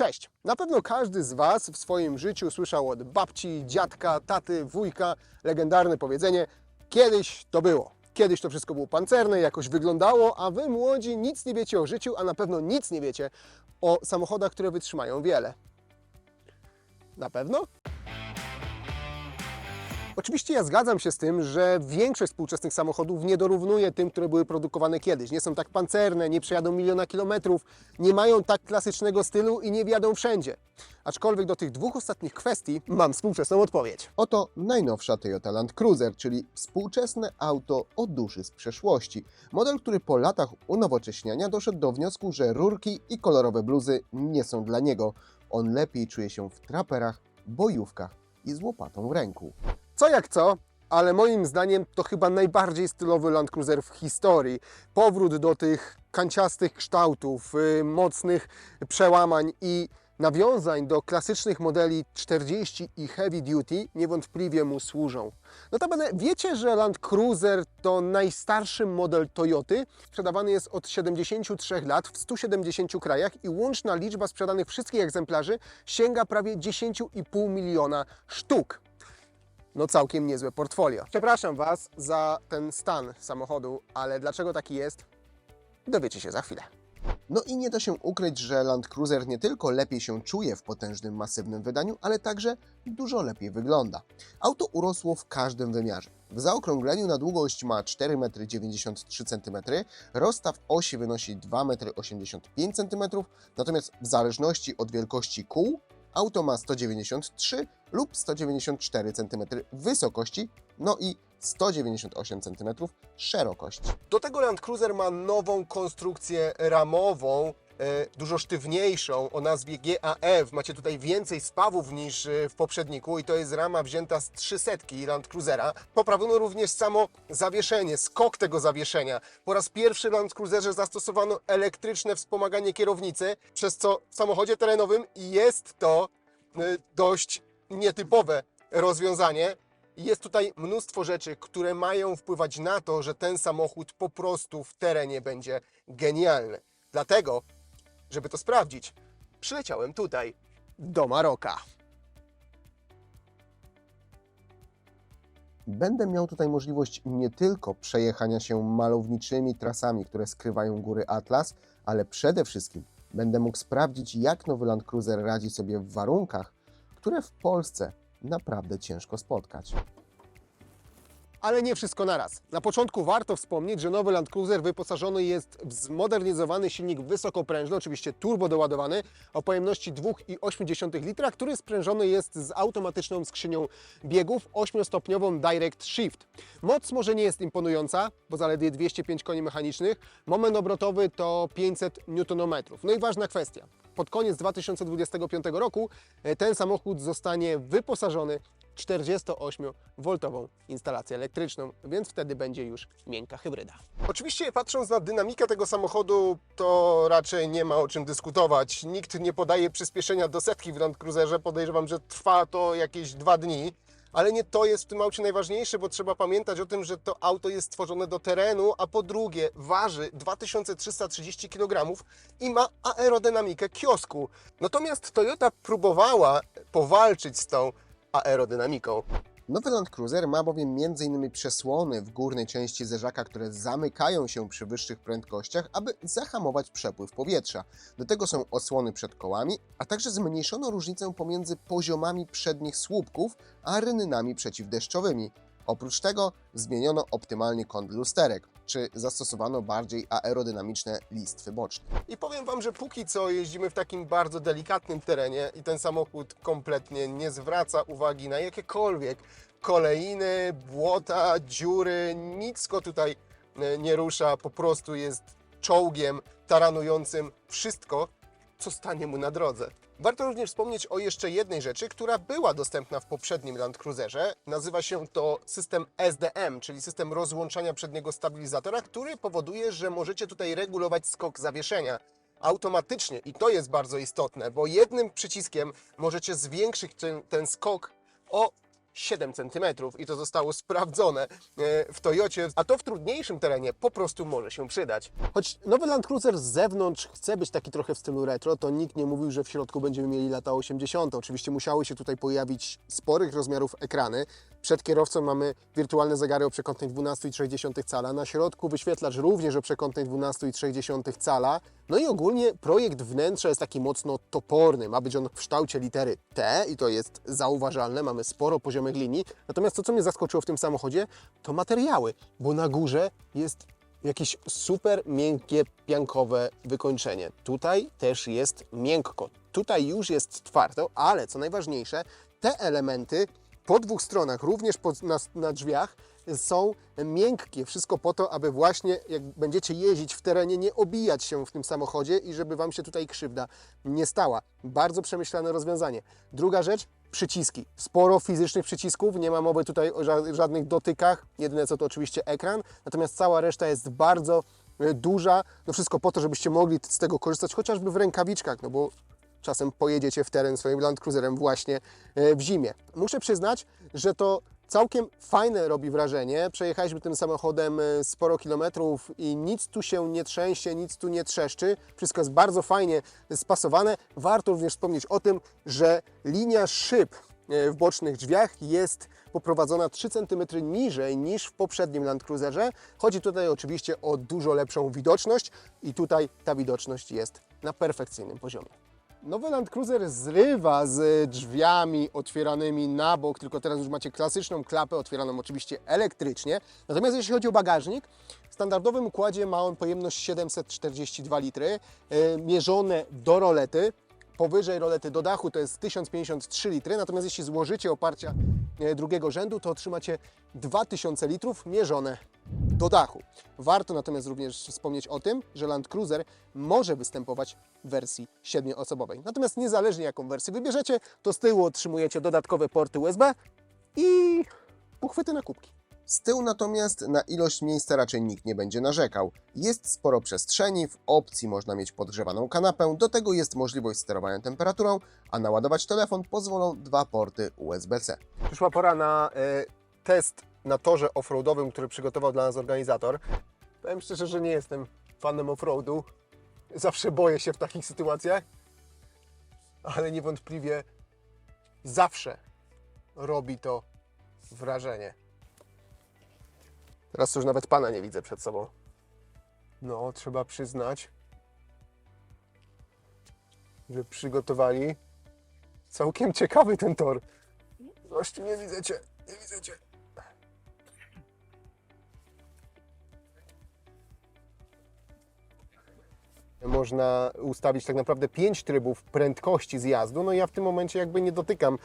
Cześć! Na pewno każdy z Was w swoim życiu słyszał od babci, dziadka, taty, wujka legendarne powiedzenie kiedyś to było. Kiedyś to wszystko było pancerne, jakoś wyglądało, a Wy młodzi nic nie wiecie o życiu, a na pewno nic nie wiecie o samochodach, które wytrzymają wiele. Na pewno? Oczywiście ja zgadzam się z tym, że większość współczesnych samochodów nie dorównuje tym, które były produkowane kiedyś. Nie są tak pancerne, nie przejadą miliona kilometrów, nie mają tak klasycznego stylu i nie wjadą wszędzie. Aczkolwiek do tych dwóch ostatnich kwestii mam współczesną odpowiedź. Oto najnowsza Toyota Land Cruiser, czyli współczesne auto o duszy z przeszłości. Model, który po latach unowocześniania doszedł do wniosku, że rurki i kolorowe bluzy nie są dla niego. On lepiej czuje się w traperach, bojówkach i z łopatą w ręku. Co jak co, ale moim zdaniem to chyba najbardziej stylowy Land Cruiser w historii. Powrót do tych kanciastych kształtów, y, mocnych przełamań i nawiązań do klasycznych modeli 40 i Heavy Duty niewątpliwie mu służą. Notabene wiecie, że Land Cruiser to najstarszy model Toyoty. Sprzedawany jest od 73 lat w 170 krajach i łączna liczba sprzedanych wszystkich egzemplarzy sięga prawie 10,5 miliona sztuk no całkiem niezłe portfolio. Przepraszam Was za ten stan samochodu, ale dlaczego taki jest, dowiecie się za chwilę. No i nie da się ukryć, że Land Cruiser nie tylko lepiej się czuje w potężnym, masywnym wydaniu, ale także dużo lepiej wygląda. Auto urosło w każdym wymiarze. W zaokrągleniu na długość ma 4,93 m, rozstaw osi wynosi 2,85 cm, natomiast w zależności od wielkości kół Auto ma 193 lub 194 cm wysokości, no i 198 cm szerokości. Do tego Land Cruiser ma nową konstrukcję ramową, e, dużo sztywniejszą o nazwie GAF. Macie tutaj więcej spawów niż e, w poprzedniku i to jest rama wzięta z 300 Land Cruisera. Poprawiono również samo zawieszenie, skok tego zawieszenia. Po raz pierwszy w Land Cruiserze zastosowano elektryczne wspomaganie kierownicy, przez co w samochodzie terenowym jest to e, dość nietypowe rozwiązanie. Jest tutaj mnóstwo rzeczy, które mają wpływać na to, że ten samochód po prostu w terenie będzie genialny. Dlatego, żeby to sprawdzić, przyleciałem tutaj, do Maroka. Będę miał tutaj możliwość nie tylko przejechania się malowniczymi trasami, które skrywają góry Atlas, ale przede wszystkim będę mógł sprawdzić, jak nowy Land Cruiser radzi sobie w warunkach, które w Polsce naprawdę ciężko spotkać. Ale nie wszystko naraz. Na początku warto wspomnieć, że nowy Land Cruiser wyposażony jest w zmodernizowany silnik wysokoprężny, oczywiście turbo doładowany, o pojemności 2,8 litra, który sprężony jest z automatyczną skrzynią biegów 8-stopniową Direct Shift. Moc może nie jest imponująca, bo zaledwie 205 koni mechanicznych, moment obrotowy to 500 Nm. No i ważna kwestia. Pod koniec 2025 roku e, ten samochód zostanie wyposażony 48V instalację elektryczną, więc wtedy będzie już miękka hybryda. Oczywiście patrząc na dynamikę tego samochodu, to raczej nie ma o czym dyskutować. Nikt nie podaje przyspieszenia do setki w Land Cruiserze. Podejrzewam, że trwa to jakieś dwa dni. Ale nie to jest w tym aucie najważniejsze, bo trzeba pamiętać o tym, że to auto jest stworzone do terenu, a po drugie waży 2330 kg i ma aerodynamikę kiosku. Natomiast Toyota próbowała powalczyć z tą aerodynamiką. Nowy Land Cruiser ma bowiem m.in. przesłony w górnej części zerzaka, które zamykają się przy wyższych prędkościach, aby zahamować przepływ powietrza. Do tego są osłony przed kołami, a także zmniejszono różnicę pomiędzy poziomami przednich słupków a rynynami przeciwdeszczowymi. Oprócz tego zmieniono optymalnie kąt lusterek, czy zastosowano bardziej aerodynamiczne listwy boczne. I powiem Wam, że póki co jeździmy w takim bardzo delikatnym terenie i ten samochód kompletnie nie zwraca uwagi na jakiekolwiek kolejny, błota, dziury, nic go tutaj e, nie rusza, po prostu jest czołgiem taranującym wszystko, co stanie mu na drodze. Warto również wspomnieć o jeszcze jednej rzeczy, która była dostępna w poprzednim Land Cruiserze. Nazywa się to system SDM, czyli system rozłączania przedniego stabilizatora, który powoduje, że możecie tutaj regulować skok zawieszenia automatycznie. I to jest bardzo istotne, bo jednym przyciskiem możecie zwiększyć ten, ten skok o 7 cm i to zostało sprawdzone e, w Toyocie, a to w trudniejszym terenie po prostu może się przydać. Choć nowy Land Cruiser z zewnątrz chce być taki trochę w stylu retro, to nikt nie mówił, że w środku będziemy mieli lata 80. Oczywiście musiały się tutaj pojawić sporych rozmiarów ekrany. Przed kierowcą mamy wirtualne zegary o przekątnej 12,3 cala, na środku wyświetlacz również o przekątnej 12,3 cala. No i ogólnie projekt wnętrza jest taki mocno toporny. Ma być on w kształcie litery T i to jest zauważalne. Mamy sporo poziomych linii. Natomiast to, co mnie zaskoczyło w tym samochodzie, to materiały, bo na górze jest jakieś super miękkie, piankowe wykończenie. Tutaj też jest miękko. Tutaj już jest twardo, ale co najważniejsze, te elementy po dwóch stronach, również na, na drzwiach, są miękkie. Wszystko po to, aby właśnie jak będziecie jeździć w terenie, nie obijać się w tym samochodzie i żeby Wam się tutaj krzywda nie stała. Bardzo przemyślane rozwiązanie. Druga rzecz, przyciski. Sporo fizycznych przycisków, nie ma mowy tutaj o ża- żadnych dotykach, jedyne co to oczywiście ekran, natomiast cała reszta jest bardzo e, duża. No wszystko po to, żebyście mogli z tego korzystać chociażby w rękawiczkach, no bo czasem pojedziecie w teren swoim Land Cruiserem właśnie e, w zimie. Muszę przyznać, że to całkiem fajne robi wrażenie. Przejechaliśmy tym samochodem e, sporo kilometrów i nic tu się nie trzęsie, nic tu nie trzeszczy. Wszystko jest bardzo fajnie spasowane. Warto również wspomnieć o tym, że linia szyb e, w bocznych drzwiach jest poprowadzona 3 cm niżej niż w poprzednim Land Cruiserze. Chodzi tutaj oczywiście o dużo lepszą widoczność i tutaj ta widoczność jest na perfekcyjnym poziomie. Nowy Land Cruiser zrywa z drzwiami otwieranymi na bok, tylko teraz już macie klasyczną klapę otwieraną oczywiście elektrycznie. Natomiast jeśli chodzi o bagażnik, w standardowym układzie ma on pojemność 742 litry, e, mierzone do rolety. Powyżej rolety do dachu to jest 1053 litry, natomiast jeśli złożycie oparcia e, drugiego rzędu, to otrzymacie 2000 litrów mierzone do dachu. Warto natomiast również wspomnieć o tym, że Land Cruiser może występować w wersji 7-osobowej. Natomiast niezależnie jaką wersję wybierzecie, to z tyłu otrzymujecie dodatkowe porty USB i uchwyty na kubki. Z tyłu natomiast na ilość miejsca raczej nikt nie będzie narzekał. Jest sporo przestrzeni, w opcji można mieć podgrzewaną kanapę, do tego jest możliwość sterowania temperaturą, a naładować telefon pozwolą dwa porty USB-C. Przyszła pora na e, test na torze offroadowym, który przygotował dla nas organizator. Powiem szczerze, że nie jestem fanem offroadu. Zawsze boję się w takich sytuacjach, ale niewątpliwie zawsze robi to wrażenie. Teraz już nawet pana nie widzę przed sobą. No, trzeba przyznać, że przygotowali całkiem ciekawy ten tor. Gościu, nie widzę cię, nie widzę cię. Można ustawić tak naprawdę pięć trybów prędkości zjazdu. No ja w tym momencie jakby nie dotykam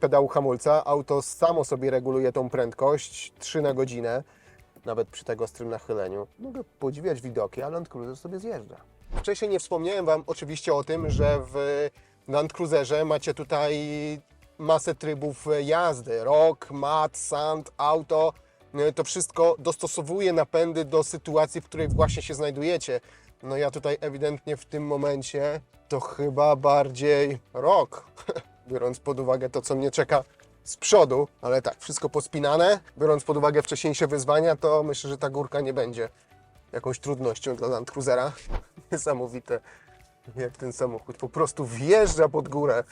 pedału hamulca. Auto samo sobie reguluje tą prędkość 3 na godzinę, nawet przy tego ostrym nachyleniu. Mogę podziwiać widoki, a Land Cruiser sobie zjeżdża. Wcześniej nie wspomniałem Wam oczywiście o tym, że w Land Cruiserze macie tutaj masę trybów jazdy. Rock, mat, sand, auto. Yy, To wszystko dostosowuje napędy do sytuacji, w której właśnie się znajdujecie. No ja tutaj ewidentnie w tym momencie to chyba bardziej rok, biorąc pod uwagę to, co mnie czeka z przodu, ale tak, wszystko pospinane, biorąc pod uwagę wcześniejsze wyzwania, to myślę, że ta górka nie będzie jakąś trudnością dla Land Cruisera. Niesamowite, jak ten samochód po prostu wjeżdża pod górę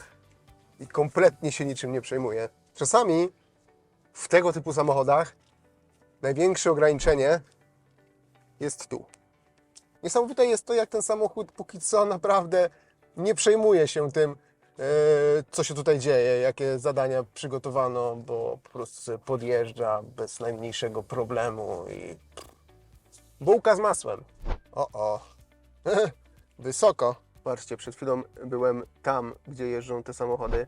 i kompletnie się niczym nie przejmuje. Czasami w tego typu samochodach największe ograniczenie jest tu. Niesamowite jest to, jak ten samochód póki co naprawdę nie przejmuje się tym, co się tutaj dzieje, jakie zadania przygotowano, bo po prostu podjeżdża bez najmniejszego problemu i bułka z masłem. O, o. Wysoko. Patrzcie, przed chwilą byłem tam, gdzie jeżdżą te samochody.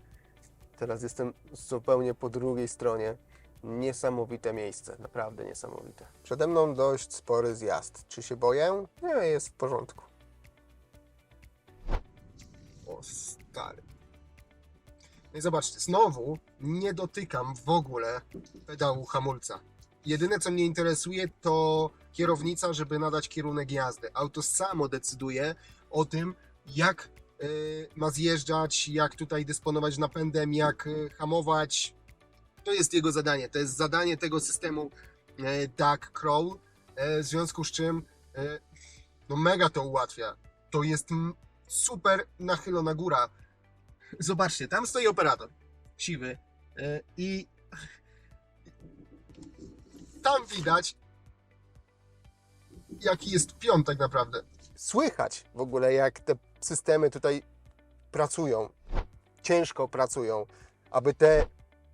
Teraz jestem zupełnie po drugiej stronie. Niesamowite miejsce, naprawdę niesamowite. Przede mną dość spory zjazd. Czy się boję? Nie, jest w porządku. O stary. No i zobaczcie, znowu nie dotykam w ogóle pedału hamulca. Jedyne co mnie interesuje to kierownica, żeby nadać kierunek jazdy. Auto samo decyduje o tym, jak y, ma zjeżdżać, jak tutaj dysponować napędem, jak y, hamować. To jest jego zadanie, to jest zadanie tego systemu e, Duck Crawl, e, w związku z czym e, no mega to ułatwia. To jest super nachylona góra. Zobaczcie, tam stoi operator, siwy e, i tam widać jaki jest pion tak naprawdę. Słychać w ogóle jak te systemy tutaj pracują, ciężko pracują, aby te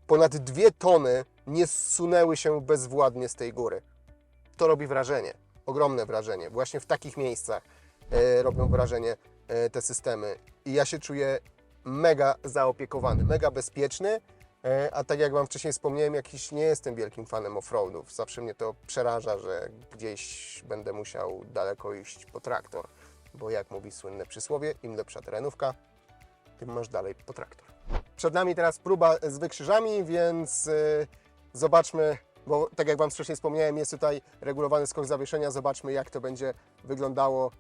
ponad dwie tony nie zsunęły się bezwładnie z tej góry. To robi wrażenie, ogromne wrażenie. Właśnie w takich miejscach e, robią wrażenie e, te systemy. I ja się czuję mega zaopiekowany, mega bezpieczny. E, A tak jak Wam wcześniej wspomniałem, jakiś nie jestem wielkim fanem offroadów. Zawsze mnie to przeraża, że gdzieś będę musiał daleko iść po traktor. Bo jak mówi słynne przysłowie, im lepsza terenówka, tym masz dalej po traktor. Przed nami teraz próba z wykrzyżami, więc y, zobaczmy, bo tak jak Wam wcześniej wspomniałem, jest tutaj regulowany skok zawieszenia. Zobaczmy, jak to będzie wyglądało.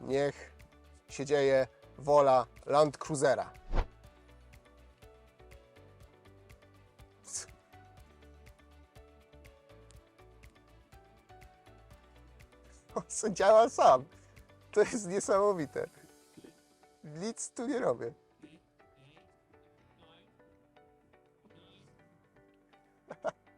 Niech się dzieje wola Land Cruisera. On działa sam. To jest niesamowite. Nic tu nie robię.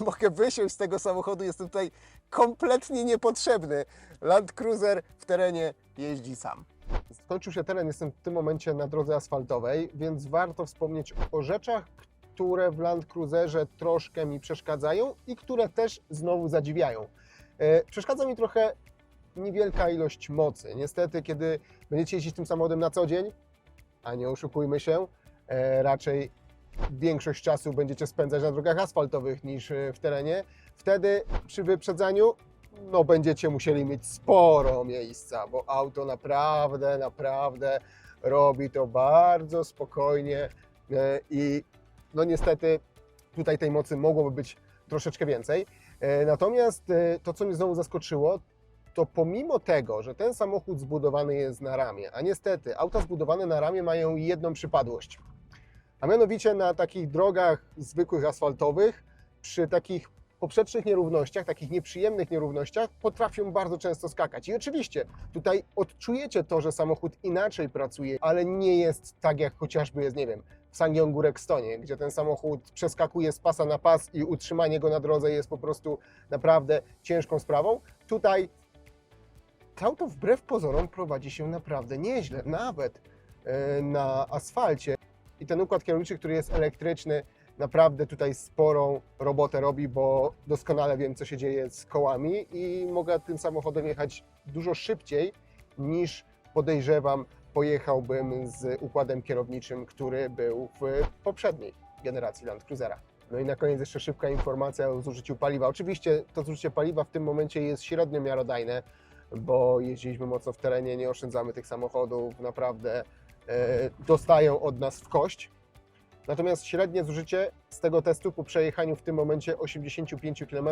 mogę wysiąść z tego samochodu, jestem tutaj kompletnie niepotrzebny. Land Cruiser w terenie jeździ sam. Skończył się teren, jestem w tym momencie na drodze asfaltowej, więc warto wspomnieć o rzeczach, które w Land Cruiserze troszkę mi przeszkadzają i które też znowu zadziwiają. E, Przeszkadza mi trochę niewielka ilość mocy. Niestety, kiedy będziecie jeździć tym samochodem na co dzień, a nie oszukujmy się, e, raczej większość czasu będziecie spędzać na drogach asfaltowych niż e, w terenie, wtedy przy wyprzedzaniu no będziecie musieli mieć sporo miejsca, bo auto naprawdę, naprawdę robi to bardzo spokojnie e, i no niestety tutaj tej mocy mogłoby być troszeczkę więcej. E, Natomiast to, co mnie znowu zaskoczyło, to pomimo tego, że ten samochód zbudowany jest na ramię, a niestety auta zbudowane na ramię mają jedną przypadłość, a mianowicie na takich drogach zwykłych asfaltowych, przy takich poprzecznych nierównościach, takich nieprzyjemnych nierównościach, potrafią bardzo często skakać. I oczywiście tutaj odczujecie to, że samochód inaczej pracuje, ale nie jest tak, jak chociażby jest, nie wiem, w Sangyongu Rextonie, gdzie ten samochód przeskakuje z pasa na pas i utrzymanie go na drodze jest po prostu naprawdę ciężką sprawą. Tutaj to auto wbrew pozorom prowadzi się naprawdę nieźle, nawet e, na asfalcie. I ten układ kierowniczy, który jest elektryczny, naprawdę tutaj sporą robotę robi, bo doskonale wiem, co się dzieje z kołami i mogę tym samochodem jechać dużo szybciej niż podejrzewam pojechałbym z układem kierowniczym, który był w poprzedniej generacji Land Cruisera. No i na koniec jeszcze szybka informacja o zużyciu paliwa. Oczywiście to zużycie paliwa w tym momencie jest średnio miarodajne, bo jeździliśmy mocno w terenie, nie oszczędzamy tych samochodów, naprawdę dostają od nas w kość. Natomiast średnie zużycie z tego testu po przejechaniu w tym momencie 85 km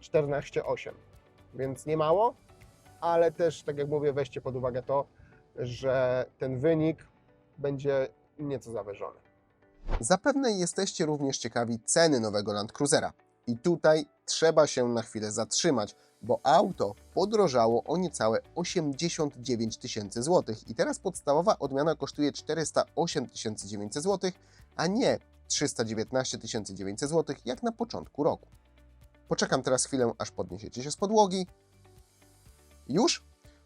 14,8. Więc nie mało, ale też, tak jak mówię, weźcie pod uwagę to, że ten wynik będzie nieco zawyżony. Zapewne jesteście również ciekawi ceny nowego Land Cruisera. I tutaj trzeba się na chwilę zatrzymać, bo auto podrożało o niecałe 89 tysięcy złotych i teraz podstawowa odmiana kosztuje 408 900 złotych, a nie 319 900 złotych jak na początku roku. Poczekam teraz chwilę, aż podniesiecie się z podłogi. Już?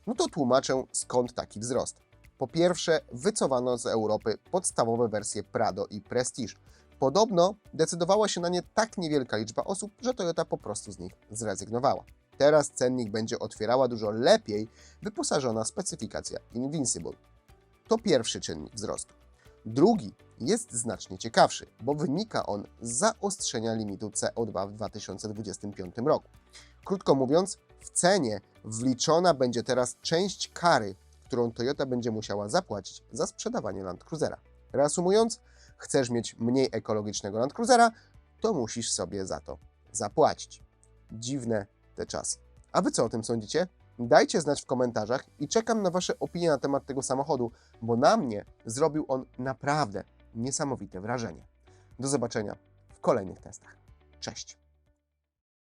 No to tłumaczę skąd taki wzrost. Po pierwsze, wycofano z Europy podstawowe wersje Prado i Prestige. Podobno decydowała się na nie tak niewielka liczba osób, że Toyota po prostu z nich zrezygnowała. Teraz cennik będzie otwierała dużo lepiej wyposażona specyfikacja Invincible. To pierwszy czynnik wzrostu. Drugi jest znacznie ciekawszy, bo wynika on z zaostrzenia limitu CO2 w 2025 roku. Krótko mówiąc, w cenie wliczona będzie teraz część kary, którą Toyota będzie musiała zapłacić za sprzedawanie Land Cruisera. Reasumując, chcesz mieć mniej ekologicznego Land Cruisera, to musisz sobie za to zapłacić. dziwne te czasy. A wy co o tym sądzicie? Dajcie znać w komentarzach i czekam na Wasze opinie na temat tego samochodu, bo na mnie zrobił on naprawdę niesamowite wrażenie. Do zobaczenia w kolejnych testach. Cześć!